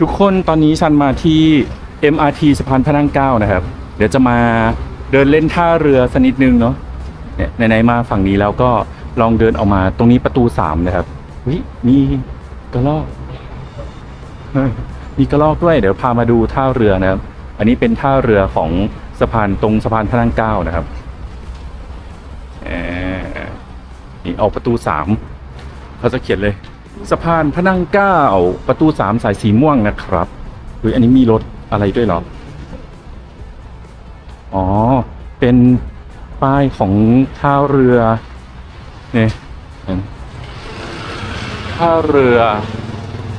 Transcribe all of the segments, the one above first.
ทุกคนตอนนี้ฉันมาที่ MRT สะพานพระนั่งเก้านะครับ เดี๋ยวจะมาเดินเล่นท่าเรือสักนิดนึงเนาะเนี่ยไหนๆมาฝั่งนี้แล้วก็ลองเดินออกมาตรงนี้ประตูสามนะครับวิมีกระรอกมีกระรอกด้วย เดี๋ยวพามาดูท่าเรือนะครับ อันนี้เป็นท่าเรือของสะพานตรงสะพานพระนั่งเก้านะครับเออนี่ออกประตูสามเขาจะเขียนเลย สะพานพระนั่งเก้าประตูสามสายสีม่วงนะครับหรืออันนี้มีรถอะไรด้วยเหรอ อ๋อ เป็นป้ายของท่าเรือ เนี่ยท่าเรือ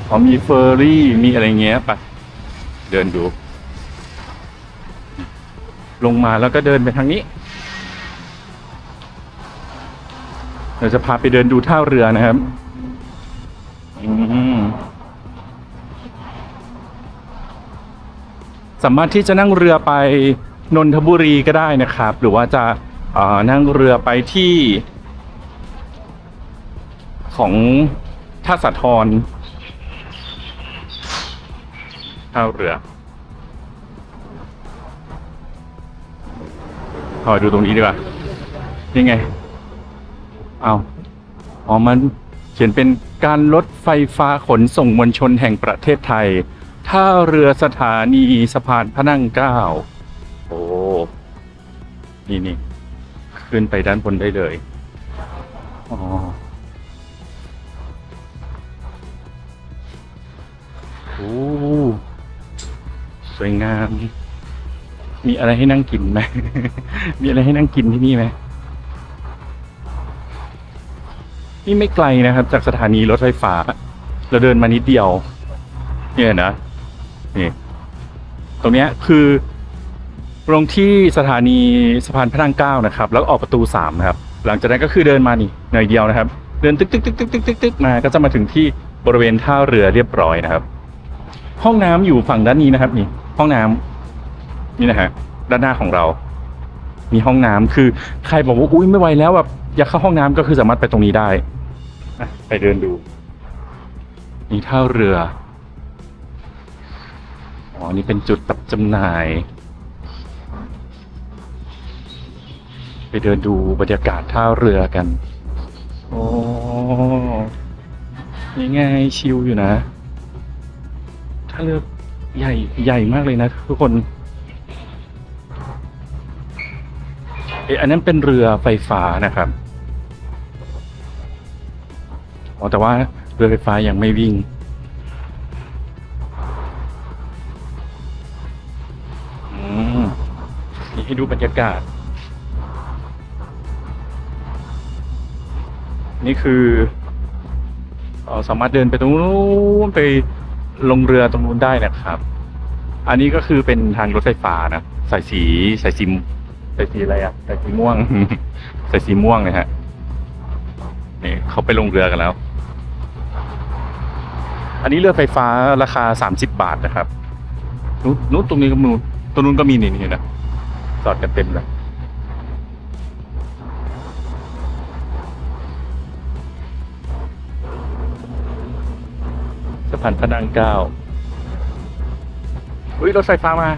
อ๋อมีเฟอร์รี่มีอะไรเงี้ยไปเดินดู ลงมาแล้วก็เดินไปทางนี้เดี๋ยวจะพาไปเดินดูท่าเรือนะครับ สามารถที่จะนั่งเรือไปนนทบุรีก็ได้นะครับ หรือว่าจะนั่งเรือไปที่ ของท่าสะทรท่าเรือขอดูตรงนี้ดีกว่ายังไง เอาอ๋อมันเขียนเป็น การรถไฟฟ้าขนส่งมวลชนแห่งประเทศไทย ท่าเรือสถานีสะพานพระนั่งเก้า โอ้ นี่นี่ ขึ้นไปด้านบนได้เลยอ๋อโอ้สวยงาม มีอะไรให้นั่งกินไหม มีอะไรให้นั่งกินที่นี่ไหม นี่ไม่ไกลนะครับ จากสถานีรถไฟฟ้า เราเดินมานิดเดียว เนี่ยนะนี่ตรงเนี้ยคือลงที่สถานีสะพานพระนั่งเก้านะครับ แล้วออกประตูสามนะครับ หลังจากนั้นก็คือเดินมานี่หน่อยเดียวนะครับ เดินตึกตึกตึกตึกตึกตึกตึกมาก็จะมาถึงที่บริเวณท่าเรือเรียบร้อยนะครับ ห้องน้ำอยู่ฝั่งด้านนี้นะครับ นี่ ห้องน้ำนี่นะฮะด้านหน้าของเรา มีห้องน้ำคือใครบอกว่าอุ้ยไม่ไหวแล้วแบบอยากเข้าห้องน้ำก็คือสามารถไปตรงนี้ได้ อะไปเดินดูนี่ท่าเรือ อ๋อ นี่เป็นจุดตับจำหน่าย ไปเดินดูบรรยากาศท่าเรือกัน โอ้ยังไงชิลอยู่นะ ท่าเรือใหญ่ใหญ่มากเลยนะทุกคนเออันนั้นเป็นเรือไฟฟ้านะครับ อ๋อแต่ว่าเรือไฟฟ้ายังไม่วิ่ง อืมนี่ให้ดูบรรยากาศ นี่คือออสามารถเดินไปตรงนู้นไปลงเรือตรงนู้นได้นะครับ อันนี้ก็คือเป็นทางรถไฟฟ้านะสายสีสายสีสายสีอะไรอะใสายสีม่วงใสายสีม่วงเลยฮะ นี่เขาไปลงเรือกันแล้ว อันนี้เรือไฟฟ้าราคาสามสิบบาทนะครับนู้นู้ตรงนี้ก็นู้นตรงนู้นก็มีนี่นี่นะจอดกันเต็มเลยสะพานพระนั่งเก้าอุ้ยรถไฟฟ้ามา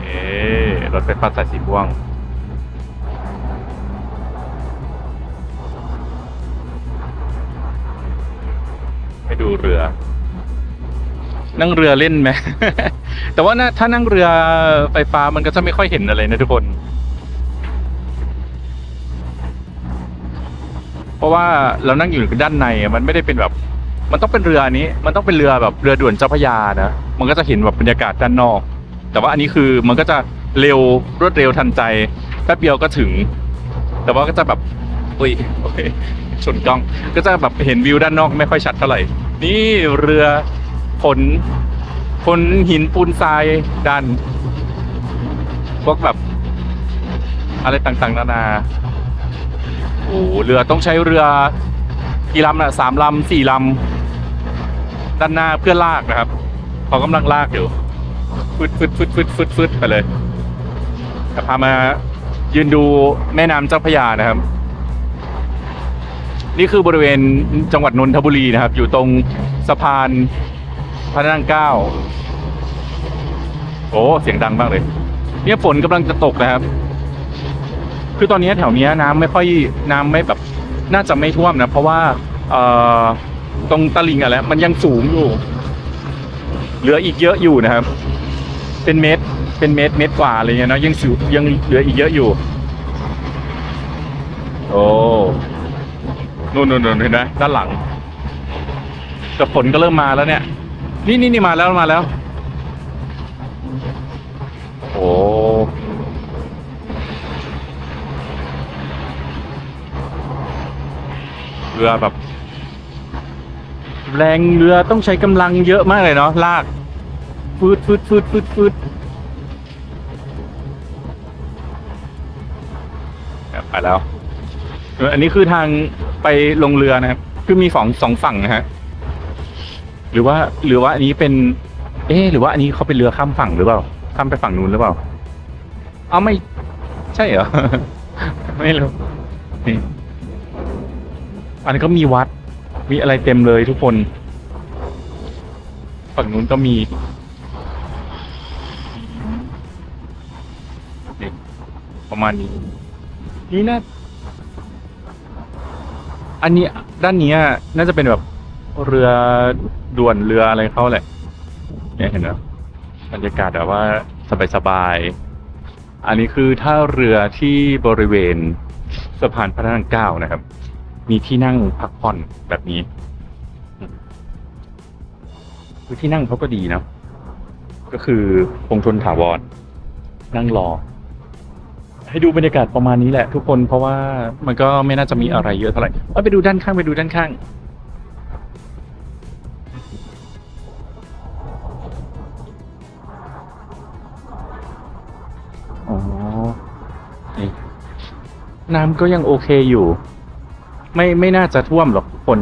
เอ๊รถไฟฟ้าสายสีม่วง นั่งเรือเล่นไหม แต่ว่านะถ้านั่งเรือไฟฟ้ามันก็จะไม่ค่อยเห็นอะไรนะทุกคน เพราะว่าเรานั่งอยู่ด้านในมันไม่ได้เป็นแบบ มันต้องเป็นเรืออันนี้ มันต้องเป็นเรือแบบเรือด่วนเจ้าพยานะ มันก็จะเห็นแบบบรรยากาศด้านนอก แต่ว่าอันนี้คือมันก็จะเร็วรวดเร็วทันใจแป๊บเดียวก็ถึง แต่ว่าก็จะแบบอุ้ยโอเค ชนกล้อง ก็จะแบบเห็นวิวด้านนอกไม่ค่อยชัดเท่าไหร่ นี่เรือขนขนหินปูนทรายดันพวกแบบอะไรต่างๆ นานา โอ้เรือต้องใช้เรือกี่ลำนะสามลำสี่ลำด้านหน้าเพื่อลากนะครับเขากำลังลากอยู่ฟึดฟึดฟึดฟึดฟึดฟึดไปเลยจะพามายืนดูแม่น้ำเจ้าพระยานะครับ นี่คือบริเวณจังหวัดนนทบุรีนะครับ อยู่ตรงสะพานพระนั่งเก้าโอ้เสียงดังมากเลย เนี่ยฝนกำลังจะตกนะครับ คือตอนนี้แถวเนี้ยน้ำไม่ค่อยน้ำไม่แบบน่าจะไม่ท่วมนะ เพราะว่าเอ่อตรงตลิ่งอะแล้วมันยังสูงอยู่ เหลืออีกเยอะอยู่นะครับ เป็นเมตรเป็นเมตรเมตรกว่าอะไรเงี้ยเนาะยังสูงยังเหลืออีกเยอะอยู่ โอ้ นู่นนู่นนู่นเห็นไหมด้านหลังแต่ฝนก็เริ่มมาแล้วเนี่ย นี่นี่นี่มาแล้วมาแล้ว โอ้เรือแบบ แรงเรือต้องใช้กำลังเยอะมากเลยเนาะลากฟืดฟืดฟืดฟืดฟืดไปแล้ว อันนี้คือทาง ไปลงเรือนะครับ คือมีสองสองฝั่งนะฮะหรือว่าหรือว่าอันนี้เป็น เอ๊ะหรือว่าอันนี้เขาเป็นเรือข้ามฝั่งหรือเปล่าข้ามไปฝั่งนู้นหรือเปล่าเอาไม่ใช่เหรอ ไม่รู้นี่อันนี้ก็มีวัด มีอะไรเต็มเลยทุกคน ฝั่งนู้นก็มีประมาณนี้นี่นะ อันนี้ด้านนี้น่าจะเป็นแบบเรือด่วนเรืออะไรเขาแหละ เนี่ยเห็นไหมบรรยากาศแบบว่าสบายๆอันนี้คือท่าเรือที่บริเวณสะพานพระนั่งเกล้านะครับ มีที่นั่งพักผ่อนแบบนี้ คือที่นั่งเขาก็ดีนะ ก็คือคงทนถาวร นั่งรอ ให้ดูบรรยากาศประมาณนี้แหละทุกคนเพราะว่ามันก็ไม่น่าจะมีอะไรเยอะเท่าไหร่เอาไปดูด้านข้างไปดูด้านข้าง อ๋อนี่น้ำก็ยังโอเคอยู่ ไม่ไม่น่าจะท่วมหรอกทุกคน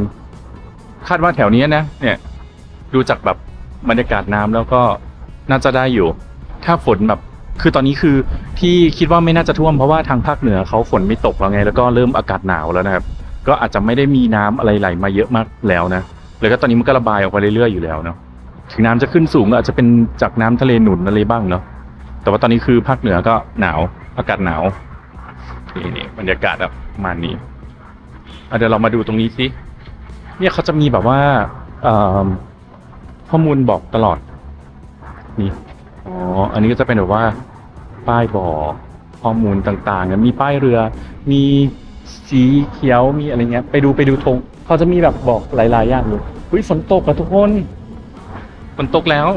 คาดว่าแถวนี้นะ เนี่ย ดูจากแบบบรรยากาศน้ำแล้วก็น่าจะได้อยู่ ถ้าฝนแบบ คือตอนนี้คือที่คิดว่าไม่น่าจะท่วมเพราะว่าทางภาคเหนือเขาฝนไม่ตกแล้วไง แล้วก็เริ่มอากาศหนาวแล้วนะครับ ก็อาจจะไม่ได้มีน้ำอะไรไหลมาเยอะมากแล้วนะแล้วก็ตอนนี้มันก็ระบายออกไปเรื่อยๆอยู่แล้วเนาะถึงน้ำจะขึ้นสูงก็อาจจะเป็นจากน้ำทะเลหนุนอะไรบ้างเนาะแต่ว่าตอนนี้คือภาคเหนือก็หนาวอากาศหนาวนี่นี่บรรยากาศแบบประมาณนี้เดี๋ยวเรามาดูตรงนี้สิเนี่ยเขาจะมีแบบว่าข้อมูลบอกตลอดนี่ อ๋อ อันนี้ก็จะเป็นแบบว่าป้ายบอกข้อมูลต่างๆเนี่ยมีป้ายเรือ มีสีเขียว มีอะไรเงี้ย ไปดูไปดูธงเขาจะมีแบบบอกหลาย ๆ อย่างอยู่อุ้ยฝนตกอะทุกคน ฝนตกแล้ว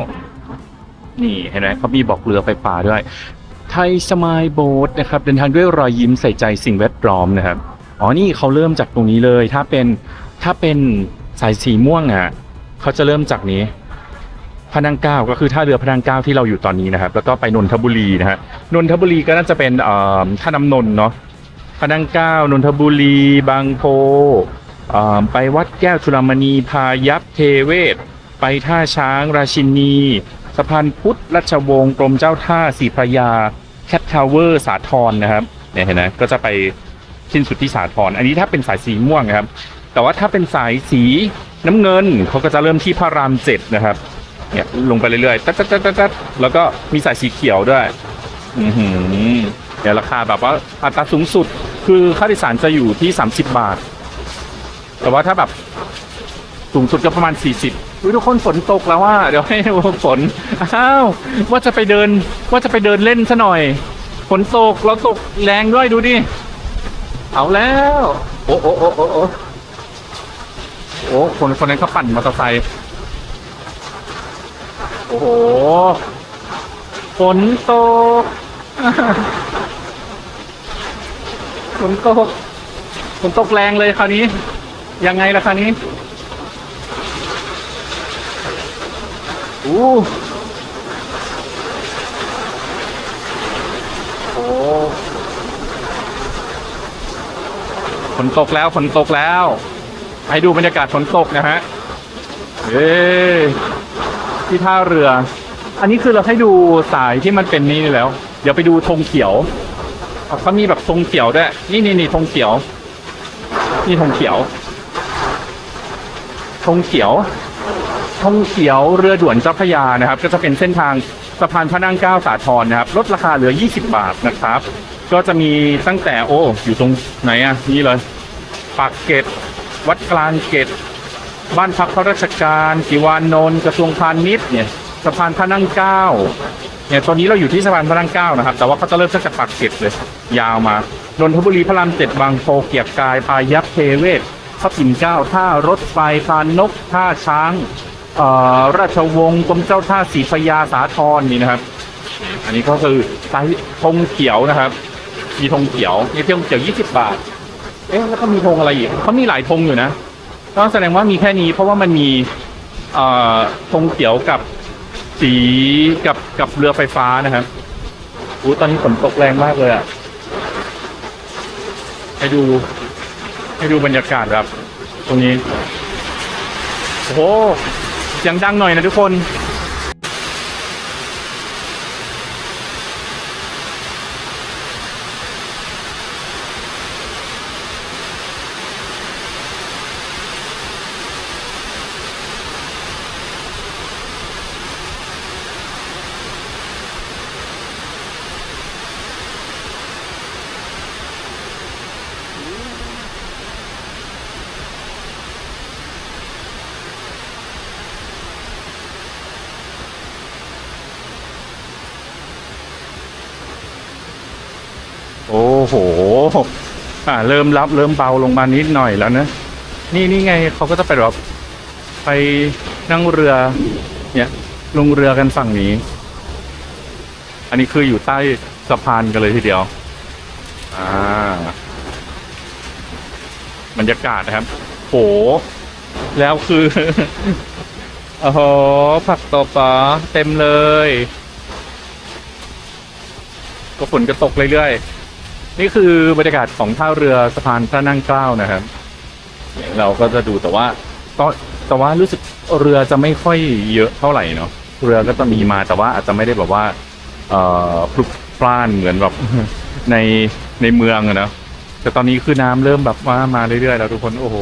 นี่เห็นไหมเขามีบอกเรือไฟฟ้าด้วย ไทยสมายโบ๊ทนะครับ เดินทางด้วยรอยยิ้มใส่ใจสิ่งแวดล้อมนะครับ อ๋อ นี่เขาเริ่มจากตรงนี้เลย ถ้าเป็นถ้าเป็นสายสีม่วงอะเขาจะเริ่มจากนี้ พระนังเก้าก็คือท่าเรือพระนังเก้าที่เราอยู่ตอนนี้นะครับ แล้วก็ไปนนทบุรีนะฮะนนทบุรีก็น่าจะเป็นเอ่อท่าน้ำนนเนาะพระนังเก้านนทบุรี บางโพไปวัดแก้วจุลมณีพายัพเทเวศ ไปท่าช้างราชินีสะพานพุทธรัชวงศ์กรมเจ้าท่าสีพระยาแคททาวเวอร์สาทรนะครับเนี่ยเห็นไหมก็จะไปสิ้นสุดที่สาทรอันนี้ถ้าเป็นสายสีม่วงนะครับ แต่ว่าถ้าเป็นสายสีน้ำเงินเขาก็จะเริ่มที่พระรามเจ็ดนะครับ เนี่ยลงไปเรื่อยๆตัดตัดตัดตัดตัดแล้วก็มีสายสีเขียวด้วยอือหือเดี๋ยวราคาแบบว่าอัตราสูงสุดคือค่าโดยสารจะอยู่ที่ 30 บาท แต่ว่าถ้าแบบสูงสุดก็ประมาณ 40อุ๊ยทุกคนฝนตกแล้วว่า เดี๋ยวให้ดูฝน อ้าว ว่าจะไปเดิน ว่าจะไปเดินเล่นซะหน่อย ฝนตกแล้วตกแรงด้วยดูดิ เอาแล้ว โอ้โอ้โอ้โอ้โอ้โอ้คนคนนั้นเขาปั่นมอเตอร์ไซค์ อ้โห ฝนตก ฝนตก ฝนตกแรงเลยคราวนี้ ยังไงล่ะคราวนี้อู้โอ้ฝนตกแล้วฝนตกแล้ว ให้ดูบรรยากาศฝนตกนะฮะเอ้ ที่ท่าเรือ อันนี้คือเราให้ดูสายที่มันเป็นนี่แล้ว เดี๋ยวไปดูธงเขียวเขามีแบบธงเขียวด้วย นี่นี่นี่ธงเขียว นี่ธงเขียวธงเขียวธงเขียวเรือด่วนเจ้าพยานะครับ ก็จะเป็นเส้นทางสะพานพระนั่งเก้าสาทรนะครับลดราคาเหลือ 20 บาทนะครับ ก็จะมีตั้งแต่โอ้อยู่ตรงไหนอะนี่เลยปากเกร็ดวัดกลางเกร็ด บ้านพักข้าราชการกิวานนท์กระทรวงพาณิชย์เนี่ยสะพานพระนั่งเก้าเนี่ยตอนนี้เราอยู่ที่สะพานพระนั่งเก้านะครับ แต่ว่าเขาจะเริ่มตั้งแต่ปากเกร็ดเลย ยาวมานนทบุรีพระรามเจ็ดบางโพเกียรกายปายัพเทเวศพระปิ่นเก้าท่ารถไฟพานนกท่าช้างเอ่อราชวงศ์กรมเจ้าท่าศรีพยาสาทรนี่นะครับ อันนี้ก็คือสายธงเขียวนะครับ มีธงเขียวมีธงเขียว20บาท เอ๊ะแล้วก็มีธงอะไรอีกเขามีหลายธงอยู่นะ ก็แสดงว่ามีแค่นี้ เพราะว่ามันมีธงเขียวกับสีกับกับเรือไฟฟ้านะครับอู้ตอนนี้ฝนตกแรงมากเลยอะ่ะให้ดู ให้ดูบรรยากาศครับ ตรงนี้ โอ้โหยังดังหน่อยนะทุกคน โอ้โห อ่า เริ่มรับเริ่มเบาลงมานิดหน่อยแล้วนะนี่นี่ไงเขาก็จะไปแบบไปนั่งเรือ เนี่ย ลงเรือกันฝั่งนี้ อันนี้คืออยู่ใต้สะพานกันเลยทีเดียว อ่าบรรยากาศนะครับ โห แล้วคือโอ้โหผักตบอะเต็มเลย ก็ฝนก็ตกเรื่อยๆ นี่คือบรรยากาศของท่าเรือสะพานพระนั่งเกล้านะครับ เราก็จะดูแต่ว่าก็แต่ว่ารู้สึกเรือจะไม่ค่อยเยอะเท่าไหร่เนาะเรือก็จะมีมาแต่ว่าอาจจะไม่ได้แบบว่า เอ่อพลุกพล่านเหมือนแบบในในเมืองอะเนาะแต่ตอนนี้คือน้ำเริ่มแบบว่ามาเรื่อยๆแล้วทุกคนโอ้โห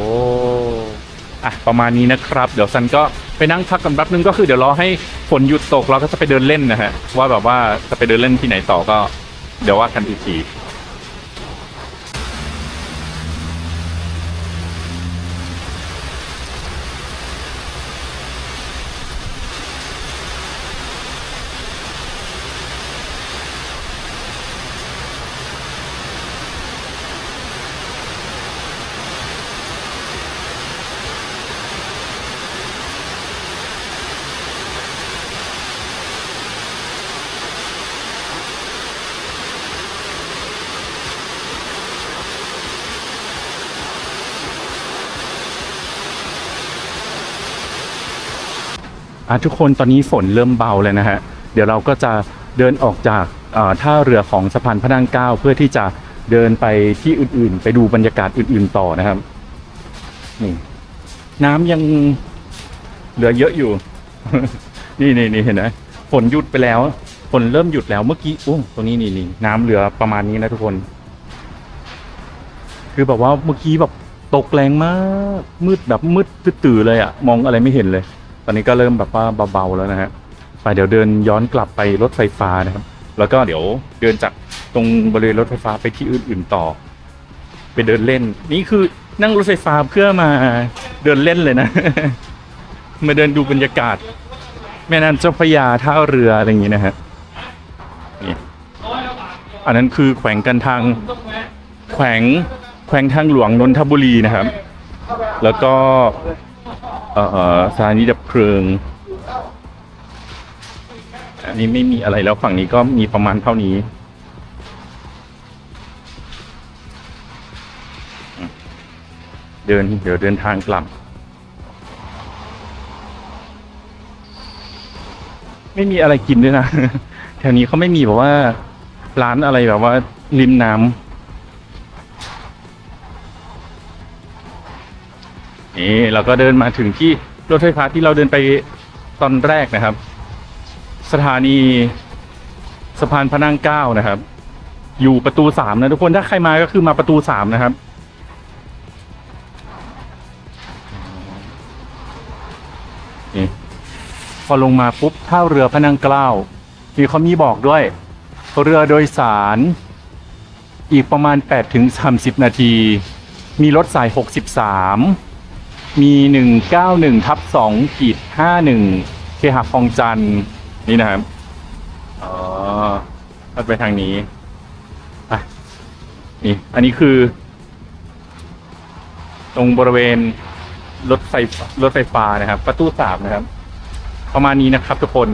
อะประมาณนี้นะครับ เดี๋ยวซันก็ไปนั่งพักกันแป๊บนึงก็คือเดี๋ยวรอให้ฝนหยุดตกเราก็จะไปเดินเล่นนะฮะว่าแบบว่าจะไปเดินเล่นที่ไหนต่อก็ เดี๋ยวว่ากันอีกที อะทุกคนตอนนี้ฝนเริ่มเบาเลยนะฮะ เดี๋ยวเราก็จะเดินออกจากท่าเรือของสะพานพระนั่งเก้าเพื่อที่จะเดินไปที่อื่นๆ ไปดูบรรยากาศอื่นๆต่อนะครับ นี่ น้ำยังเหลือเยอะอยู่ นี่นี่นี่เห็นไหมฝนหยุดไปแล้วฝนเริ่มหยุดแล้วเมื่อกี้โอ้ตรงนี้นี่นี่น้ำเหลือประมาณนี้นะทุกคน คือแบบว่าเมื่อกี้แบบตกแรงมากมืดแบบมืดตื่อเลยอะมองอะไรไม่เห็นเลย ตอนนี้ก็เริ่มแบบว่าเบาๆแล้วนะฮะไปเดี๋ยวเดินย้อนกลับไปรถไฟฟ้านะครับ แล้วก็เดี๋ยวเดินจากตรงบริเวณรถไฟฟ้าไปที่อื่นๆต่อ ไปเดินเล่น นี่คือนั่งรถไฟฟ้าเพื่อมาเดินเล่นเลยนะ มาเดินดูบรรยากาศ แม่น้ำเจ้าพระยาท่าเรืออะไรอย่างงี้นะฮะนี่อันนั้นคือแขวงกันทางแขวงแขวงทางหลวงนนทบุรีนะครับ แล้วก็ สถานีดับเพลิง อันนี้ไม่มีอะไรแล้วฝั่งนี้ก็มีประมาณเท่านี้ เดินเดี๋ยวเดินทางกลับ ไม่มีอะไรกินด้วยนะ แถวนี้เขาไม่มีแบบว่า ร้านอะไรแบบว่าริมน้ำ นี่เราก็เดินมาถึงที่รถไฟฟ้าที่เราเดินไปตอนแรกนะครับ สถานีสะพานพระนั่งเกล้านะครับ อยู่ประตูสามนะทุกคนถ้าใครมาก็คือมาประตูสามนะครับพอลงมาปุ๊บท่าเรือพระนังเกล้ามีเขามีบอกด้วย เรือโดยสารอีกประมาณ8ถึง30 นาที มีรถสาย 63 มี 191ทับ2ขีด51เคหะคลองจันทน์นี่นะครับ อ๋อก็ไปทางนี้อะนี่ อันนี้คือ ตรงบริเวณรถไฟรถไฟฟ้านะครับ ประตูสามนะครับ ประมาณนี้นะครับทุกคน